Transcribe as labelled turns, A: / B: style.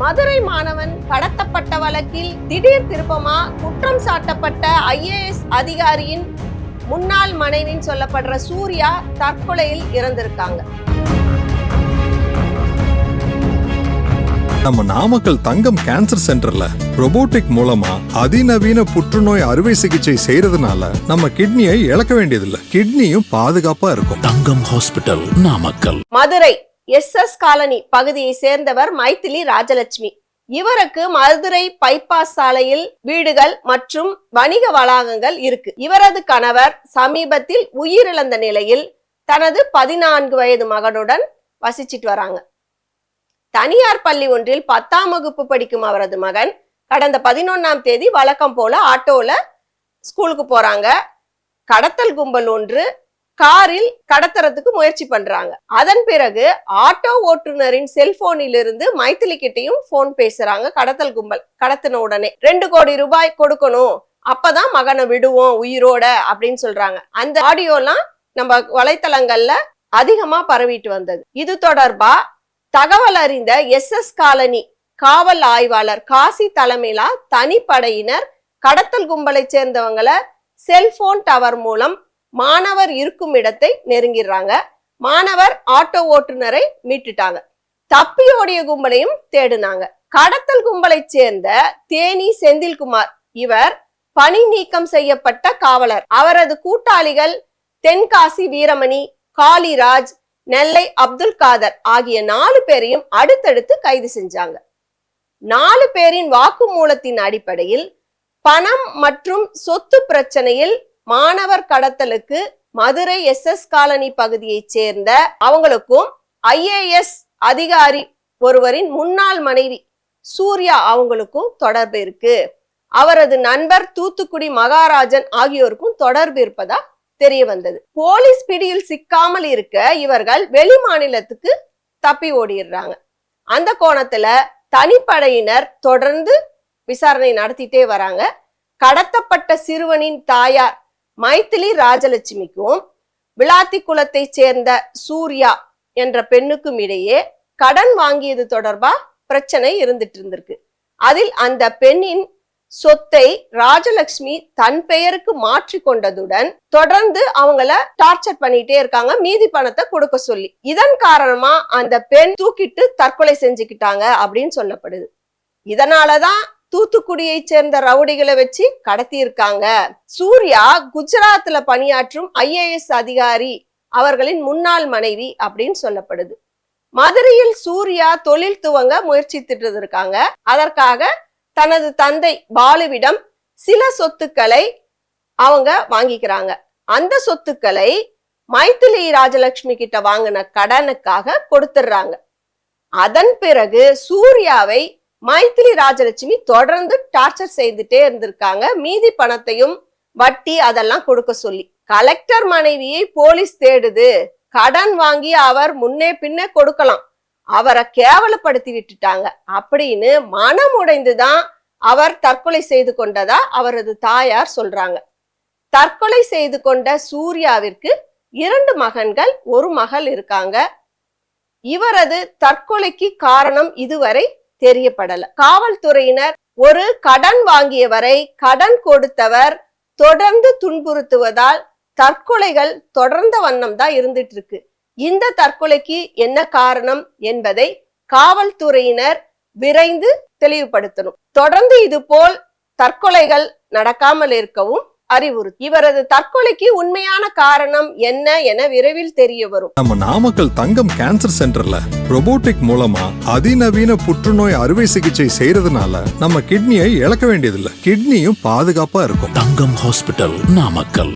A: மதுரை மாணவன் கடத்தப்பட்ட வழக்கில் திடீர் திருப்பமா குற்றம் சாட்டப்பட்ட ஐஏஎஸ் அதிகாரியின் முன்னாள் மனைவின்னு சொல்லப்படுற சூர்யா தற்கொலையில் இறந்திருக்காங்க.
B: நம்ம நாமக்கல் தங்கம் கேன்சர் சென்டர்ல robotic மூலமா அதிநவீன புற்றுநோய் அறுவை சிகிச்சை செய்யறதுனால நம்ம கிட்னியை இழக்க வேண்டியதில்லை. கிட்னியும் பாதுகாப்பா இருக்கும்.
C: Thangam hospital Namakkal.
A: Madurai S S colony பகுதியை சேர்ந்தவர் மைத்திலி ராஜலட்சுமி. இவருக்கு மதுரை பைபாஸ் சாலையில் வீடுகள் மற்றும் வணிக வளாகங்கள் இருக்கு. இவரது கணவர் சமீபத்தில் உயிரிழந்த நிலையில் தனது பதினான்கு வயது மகனுடன் வசிச்சிட்டு வராங்க. தனியார் பள்ளி ஒன்றில் பத்தாம் வகுப்பு படிக்கும் அவரது மகன் கடந்த பதினொன்னாம் தேதி வழக்கம் போல ஆட்டோல ஸ்கூலுக்கு போறாங்க. கடத்தல் கும்பல் ஒன்று காரில் கடத்துறதுக்கு முயற்சி பண்றாங்க. அதன் பிறகு ஆட்டோ ஓட்டுநரின் செல்போனில் இருந்து மைத்திலி கிட்டையும் போன் பேசுறாங்க. கடத்தல் கும்பல் கடத்தின உடனே ரெண்டு கோடி ரூபாய் கொடுக்கணும். அப்பதான் மகனை விடுவோம் உயிரோட அப்படின்னு சொல்றாங்க. அந்த ஆடியோலாம் நம்ம வலைத்தளங்கள்ல அதிகமா பரவிட்டு வந்தது. இது தொடர்பா தகவல் அறிந்த எஸ் எஸ் காலனி காவல் ஆய்வாளர் காசி தலைமையிலா தனிப்படையினர் கடத்தல் கும்பலை சேர்ந்தவங்களை செல்போன் டவர் மூலம் மாணவர் இருக்கும் இடத்தை நெருங்கிடுறாங்க. மாணவர் ஆட்டோ ஓட்டுநரை மீட்டுட்டாங்க. தப்பியோடைய கும்பலையும் தேடினாங்க. கடத்தல் கும்பலை சேர்ந்த தேனி செந்தில்குமார் இவர் பணி நீக்கம் செய்யப்பட்ட காவலர். அவரது கூட்டாளிகள் தென்காசி வீரமணி காளிராஜ் நெல்லை அப்துல் காதர் ஆகிய நாலு பேரையும் அடுத்தடுத்து கைது செஞ்சாங்க. நாலு பேரின் வாக்குமூலத்தின் அடிப்படையில் பணம் மற்றும் சொத்து பிரச்சனையில் மாணவர் கடத்தலுக்கு மதுரை எஸ் எஸ் காலனி பகுதியைச் சேர்ந்த அவங்களுக்கும் ஐஏஎஸ் அதிகாரி ஒருவரின் முன்னாள் மனைவி சூர்யா அவங்களுக்கும் தொடர்பு இருக்கு. அவரது நண்பர் தூத்துக்குடி மகாராஜன் ஆகியோருக்கும் தொடர்பு இருப்பதா தெரிய வந்தது. போலீஸ் பிடியில் சிக்காமல் இருக்க இவர்கள் வெளி மாநிலத்துக்கு தப்பி ஓடிடுறாங்க. அந்த கோணத்துல தனிப்படையினர் தொடர்ந்து விசாரணை நடத்திட்டே வராங்க. கடத்தப்பட்ட சிறுவனின் தாயார் மைத்திலி ராஜலட்சுமிக்கும் விளாத்தி குலத்தை சேர்ந்த சூர்யா என்ற பெண்ணுக்கும் இடையே கடன் வாங்கியது தொடர்பா பிரச்சனை இருந்துட்டு இருந்திருக்கு அதில் அந்த பெண்ணின் சொத்தை ராஜலட்சுமி தன் பெயருக்கு மாற்றி கொண்டதுடன் தொடர்ந்து அவங்கள டார்ச்சர் பண்ணிட்டே இருக்காங்க மீதி பணத்தை கொடுக்க சொல்லி. இதன் காரணமா அந்த பெண் தூக்கிட்டு தற்கொலை செஞ்சுக்கிட்டாங்க அப்படின்னு சொல்லப்படுது. இதனாலதான் தூத்துக்குடியை சேர்ந்த ரவுடிகளை வச்சு கடத்தி இருக்காங்க சூர்யா குஜராத்ல பணியாற்றும் ஐஏஎஸ் அதிகாரி அவர்களின் முன்னாள் மனைவி அப்படின்னு சொல்லப்படுது. மதுரையில் சூர்யா தொழில் துவங்க முயற்சித்துட்டு இருக்காங்க அதற்காக தனது தந்தை பாலுவிடம் சில சொத்துக்களை அவங்க வாங்கிக்கிறாங்க. அந்த சொத்துக்களை மைத்திலி ராஜலட்சுமி கிட்ட வாங்கின கடனுக்காக கொடுத்துடுறாங்க. அதன் பிறகு சூர்யாவை மைத்திலி ராஜலட்சுமி தொடர்ந்து டார்ச்சர் செய்துட்டே இருந்திருக்காங்க. மீதி பணத்தையும் வட்டி அதெல்லாம் கொடுக்க சொல்லி. கலெக்டர் மனைவியை போலீஸ் தேடுது. கடன் வாங்கி அவர் முன்னே பின்னே கொடுக்கலாம். அவரை கேவலப்படுத்தி விட்டுட்டாங்க. அப்படின்னு மனம் உடைந்துதான் அவர் தற்கொலை செய்து கொண்டதா அவரது தாயார் சொல்றாங்க. தற்கொலை செய்து கொண்ட சூர்யாவிற்கு இரண்டு மகன்கள் ஒரு மகள் இருக்காங்க. இவரது தற்கொலைக்கு காரணம் இதுவரை தெரியப்படல. காவல்துறையினர் ஒரு கடன் வாங்கியவரை கடன் கொடுத்தவர் தொடர்ந்து துன்புறுத்துவதால் தற்கொலைகள் தொடர்ந்த வண்ணம் தான் இருந்துட்டு இருக்கு இந்த தற்கொலைக்கு என்ன காரணம் என்பதை காவல்துறையினர் விரைந்து தெளிவுபடுத்தணும். தொடர்ந்து இது போல் தற்கொலைகள் நடக்காமல் இருக்கவும் அறிவுறுத்தி. இவரது தற்கொலைக்கு உண்மையான காரணம் என்ன என விரைவில் தெரிய வரும்.
B: நம்ம நாமக்கல் தங்கம் கேன்சர் சென்டர்ல robotic மூலமா அதிநவீன புற்றுநோய் அறுவை சிகிச்சை செய்யறதுனால நம்ம கிட்னியை இழக்க வேண்டியதில்லை. கிட்னியும் பாதுகாப்பா இருக்கும்.
C: தங்கம் ஹாஸ்பிட்டல் நாமக்கல்.